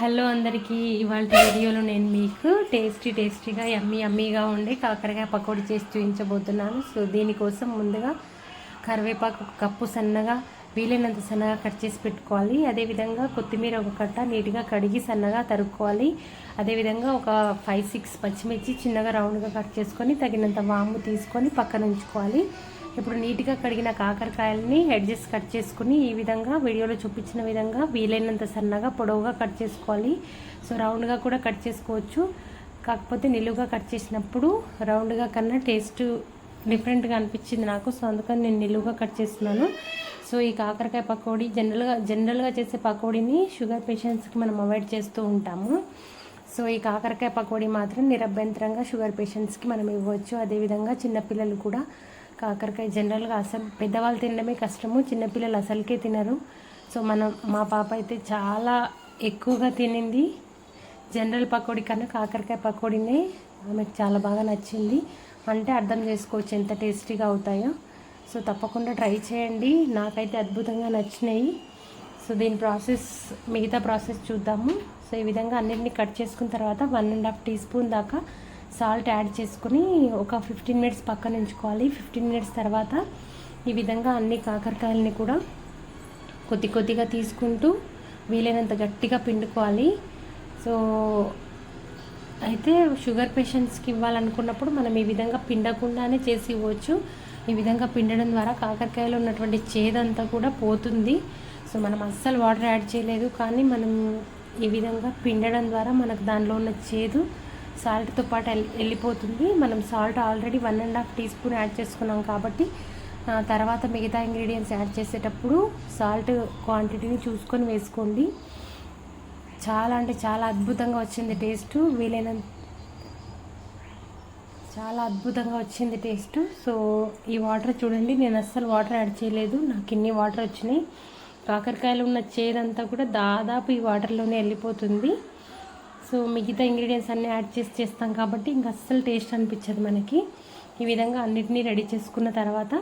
Hello అందరికీ ఇవాళ వీడియోలో నేను మీకు టేస్టీ టేస్టీగా యమ్మీ యమ్మీగా ఉండి కాకరకాయ పకోడీ చేసి చూపించబోతున్నాను. సో దీనికోసం ముందుగా కరివేపాకు ఒక కప్పు సన్నగా వీలైనంత సన్నగా కట్ చేసి పెట్టుకోవాలి. అదేవిధంగా కొత్తిమీర ఒక కట్ట నీట్గా కడిగి సన్నగా తరుక్కోవాలి. అదేవిధంగా ఒక ఫైవ్ సిక్స్ పచ్చిమిర్చి చిన్నగా రౌండ్గా కట్ చేసుకొని తగినంత వాము తీసుకొని పక్కన ఉంచుకోవాలి. ఇప్పుడు నీట్గా కడిగిన కాకరకాయలని హెడ్జెస్ కట్ చేసుకుని ఈ విధంగా వీడియోలో చూపించిన విధంగా వీలైనంత సన్నగా పొడవుగా కట్ చేసుకోవాలి. సో రౌండ్గా కూడా కట్ చేసుకోవచ్చు. కాకపోతే నిలువుగా కట్ చేసినప్పుడు రౌండ్గా కన్నా టేస్ట్ డిఫరెంట్గా అనిపించింది నాకు. సో అందుకని నేను నిలువుగా కట్ చేస్తున్నాను. సో ఈ కాకరకాయ పకోడీ జనరల్గా జనరల్గా చేసే పకోడీని షుగర్ పేషెంట్స్కి మనం అవాయిడ్ చేస్తూ ఉంటాము. సో ఈ కాకరకాయ పకోడీ మాత్రం నిరభ్యంతరంగా షుగర్ పేషెంట్స్కి మనం ఇవ్వచ్చు. అదేవిధంగా చిన్నపిల్లలు కూడా కాకరకాయ జనరల్గా అసలు పెద్దవాళ్ళు తినడమే కష్టము చిన్నపిల్లలు అసలుకే తినరు. సో మనం మా పాప అయితే చాలా ఎక్కువగా తినింది. జనరల్ పకోడీ కన్నా కాకరకాయ పకోడీనే ఆమెకు చాలా బాగా నచ్చింది. అంటే అర్థం చేసుకోవచ్చు ఎంత టేస్టీగా అవుతాయో. సో తప్పకుండా ట్రై చేయండి. నాకైతే అద్భుతంగా నచ్చినాయి. సో దీని ప్రాసెస్ మిగతా ప్రాసెస్ చూద్దాము. సో ఈ విధంగా అన్నింటినీ కట్ చేసుకున్న తర్వాత one and half teaspoon దాకా సాల్ట్ యాడ్ చేసుకుని ఒక ఫిఫ్టీన్ మినిట్స్ పక్కన ఉంచుకోవాలి. ఫిఫ్టీన్ మినిట్స్ తర్వాత ఈ విధంగా అన్ని కాకరకాయలని కూడా కొద్ది కొద్దిగా తీసుకుంటూ వీలైనంత గట్టిగా పిండుకోవాలి. సో అయితే షుగర్ పేషెంట్స్కి ఇవ్వాలనుకున్నప్పుడు మనం ఈ విధంగా పిండకుండానే చేసి ఇవ్వచ్చు. ఈ విధంగా పిండడం ద్వారా కాకరకాయలో ఉన్నటువంటి చేదంతా కూడా పోతుంది. సో మనం అస్సలు వాటర్ యాడ్ చేయలేదు. కానీ మనం ఈ విధంగా పిండడం ద్వారా మనకు దానిలో ఉన్న చేదు సాల్ట్తో పాటు వెళ్ళిపోతుంది. మనం salt already one and half teaspoon add చేసుకున్నాం కాబట్టి తర్వాత మిగతా ఇంగ్రీడియంట్స్ యాడ్ చేసేటప్పుడు సాల్ట్ క్వాంటిటీని చూసుకొని వేసుకోండి. చాలా అంటే చాలా అద్భుతంగా వచ్చింది టేస్ట్. వీలైనంత చాలా అద్భుతంగా వచ్చింది టేస్ట్. సో ఈ వాటర్ చూడండి నేను అస్సలు వాటర్ యాడ్ చేయలేదు. నాకు ఇన్ని వాటర్ వచ్చినాయి. కాకరకాయలు ఉన్న చేదంతా కూడా దాదాపు ఈ వాటర్లోనే వెళ్ళిపోతుంది. సో మిగతా ఇంగ్రీడియంట్స్ అన్నీ యాడ్ చేసి చేస్తాం కాబట్టి ఇంకా అస్సలు టేస్ట్ అనిపించదు మనకి. ఈ విధంగా అన్నిటినీ రెడీ చేసుకున్న తర్వాత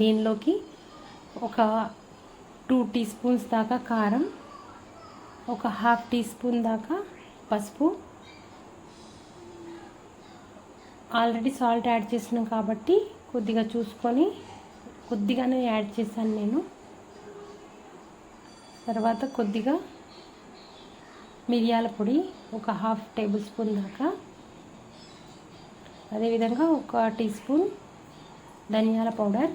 దీనిలోకి ఒక టూ టీ స్పూన్స్ దాకా కారం ఒక హాఫ్ టీ స్పూన్ దాకా పసుపు. ఆల్రెడీ సాల్ట్ యాడ్ చేసినాం కాబట్టి కొద్దిగా చూసుకొని కొద్దిగానే యాడ్ చేశాను నేను. తర్వాత కొద్దిగా మిరియాల పొడి ఒక హాఫ్ టేబుల్ స్పూన్ దాకా. అదేవిధంగా ఒక టీ స్పూన్ ధనియాల పౌడర్.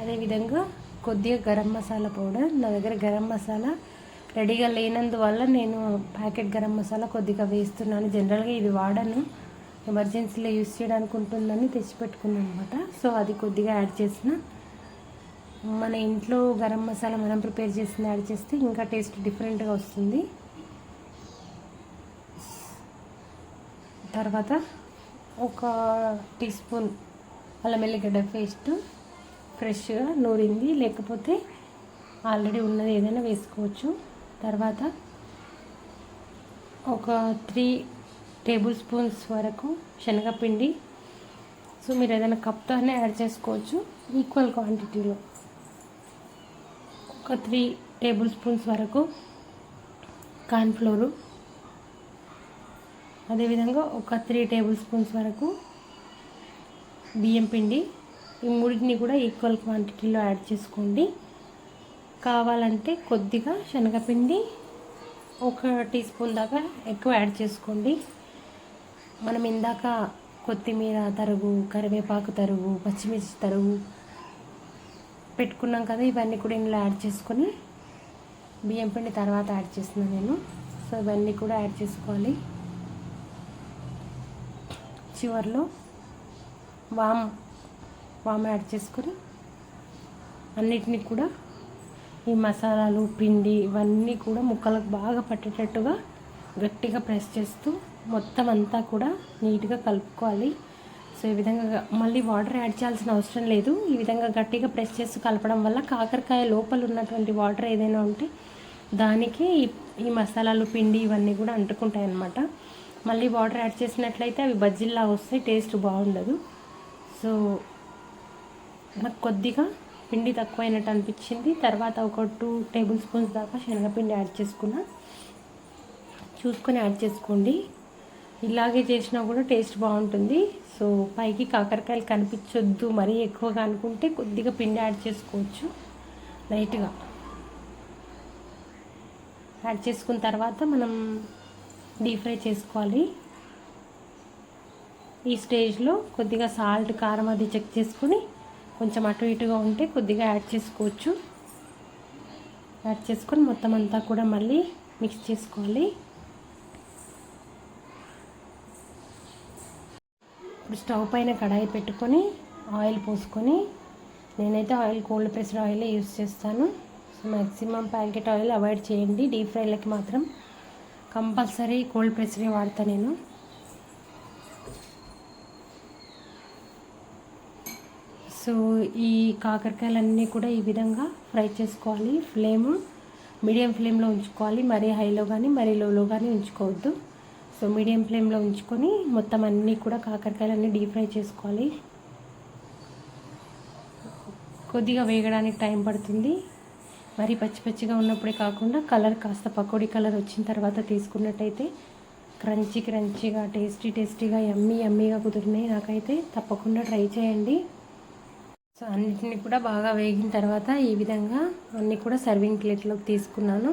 అదేవిధంగా కొద్దిగా గరం మసాలా పౌడర్. నా దగ్గర గరం మసాలా రెడీగా లేనందువల్ల నేను ప్యాకెట్ గరం మసాలా కొద్దిగా వేస్తున్నాను. జనరల్గా ఇది వాడను. ఎమర్జెన్సీలో యూస్ చేయడానికి ఉంటుందని తెచ్చిపెట్టుకున్నాను అనమాట సో అది కొద్దిగా యాడ్ చేసిన మన ఇంట్లో గరం మసాలా మనం ప్రిపేర్ చేసింది యాడ్ చేస్తే ఇంకా టేస్ట్ డిఫరెంట్గా వస్తుంది. తర్వాత ఒక టీ స్పూన్ అల్లం వెల్లిగడ్డ పేస్ట్ ఫ్రెష్గా నూరింది. లేకపోతే ఆల్రెడీ ఉన్నది ఏదైనా వేసుకోవచ్చు. తర్వాత ఒక త్రీ టేబుల్ స్పూన్స్ వరకు శనగపిండి. సో మీరు ఏదైనా కప్తోనే యాడ్ చేసుకోవచ్చు ఈక్వల్ క్వాంటిటీలో. ఒక త్రీ టేబుల్ స్పూన్స్ వరకు కార్న్ఫ్లోరు అదేవిధంగా ఒక త్రీ టేబుల్ స్పూన్స్ వరకు బియ్యం పిండి. ఈ మూడింటిని కూడా ఈక్వల్ క్వాంటిటీలో యాడ్ చేసుకోండి. కావాలంటే కొద్దిగా శనగపిండి ఒక టీ స్పూన్ దాకా ఎక్కువ యాడ్ చేసుకోండి. మనం ఇందాక కొత్తిమీర తరుగు కరివేపాకు తరుగు పచ్చిమిర్చి తరుగు పెట్టుకున్నాం కదా ఇవన్నీ కూడా ఇందులో యాడ్ చేసుకొని బియ్యం పిండి తర్వాత యాడ్ చేస్తున్నాను నేను. సో ఇవన్నీ కూడా యాడ్ చేసుకోవాలి. చివరిలో వామ్ వామ్ యాడ్ చేసుకొని అన్నిటినీ కూడా ఈ మసాలాలు పిండి ఇవన్నీ కూడా ముక్కలకు బాగా పట్టేటట్టుగా గట్టిగా ప్రెస్ చేస్తూ మొత్తం అంతా కూడా నీట్గా కలుపుకోవాలి. సో ఈ విధంగా మళ్ళీ వాటర్ యాడ్ చేయాల్సిన అవసరం లేదు. ఈ విధంగా గట్టిగా ప్రెస్ చేసి కలపడం వల్ల కాకరకాయ లోపల ఉన్నటువంటి వాటర్ ఏదైనా ఉంటే దానికి ఈ మసాలాలు పిండి ఇవన్నీ కూడా అంటుకుంటాయి అన్నమాట మళ్ళీ వాటర్ యాడ్ చేసినట్లయితే అవి బజ్జీల్లా వస్తాయి టేస్ట్ బాగుండదు. సో నాకు కొద్దిగా పిండి తక్కువైనట్టు అనిపించింది. తర్వాత ఒక టూ టేబుల్ స్పూన్స్ దాకా శనగపిండి యాడ్ చేసుకున్నా. చూసుకొని యాడ్ చేసుకోండి. ఇలాగే చేసినా కూడా టేస్ట్ బాగుంటుంది. సో పైకి కాకరకాయలు కనిపించొద్దు మరీ ఎక్కువగా అనుకుంటే కొద్దిగా పిండి యాడ్ చేసుకోవచ్చు. లైట్గా. యాడ్ చేసుకున్న తర్వాత మనం డీప్ ఫ్రై చేసుకోవాలి. ఈ స్టేజ్లో కొద్దిగా సాల్ట్ కారం అది చెక్ చేసుకుని కొంచెం అటు ఇటుగా ఉంటే కొద్దిగా యాడ్ చేసుకోవచ్చు. యాడ్ చేసుకొని మొత్తం అంతా కూడా మళ్ళీ మిక్స్ చేసుకోవాలి. ఇప్పుడు స్టవ్ పైన కడాయి పెట్టుకొని ఆయిల్ పోసుకొని నేనైతే ఆయిల్ కోల్డ్ ప్రెస్డ్ ఆయిలే యూస్ చేస్తాను. So maximum packet oil avoid చేయండి. డీప్ ఫ్రైలకి మాత్రం కంపల్సరీ కోల్డ్ ప్రెస్డే వాడతాను నేను. సో ఈ కాకరకాయలన్నీ కూడా ఈ విధంగా ఫ్రై చేసుకోవాలి. ఫ్లేమ్ మీడియం ఫ్లేమ్లో ఉంచుకోవాలి. మరీ హైలో కానీ మరీ లోలో కానీ ఉంచుకోవద్దు. సో మీడియం ఫ్లేమ్లో ఉంచుకొని మొత్తం అన్నీ కూడా కాకరకాయలన్నీ డీప్ ఫ్రై చేసుకోవాలి. కొద్దిగా వేగడానికి టైం పడుతుంది. మరి పచ్చి పచ్చిగా ఉన్నప్పుడే కాకుండా కలర్ కాస్త పకోడీ కలర్ వచ్చిన తర్వాత తీసుకున్నట్టయితే క్రంచీ క్రంచీగా టేస్టీ టేస్టీగా ఎమ్మీ ఎమ్మీగా కుదిరినాయి. నాకైతే తప్పకుండా ట్రై చేయండి. సో అన్నిటిని కూడా బాగా వేగిన తర్వాత ఈ విధంగా అన్నీ కూడా సర్వింగ్ ప్లేట్లోకి తీసుకున్నాను.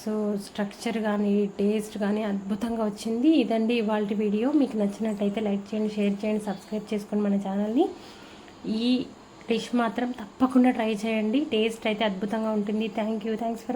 సో స్ట్రక్చర్ కానీ టేస్ట్ కానీ అద్భుతంగా వచ్చింది. ఇదండి ఇవాళ వీడియో. మీకు నచ్చినట్టయితే లైక్ చేయండి షేర్ చేయండి సబ్స్క్రైబ్ చేసుకోండి మన ఛానల్ని. ఈ డిష్ మాత్రం తప్పకుండా ట్రై చేయండి. టేస్ట్ అయితే అద్భుతంగా ఉంటుంది. Thank you. Thanks for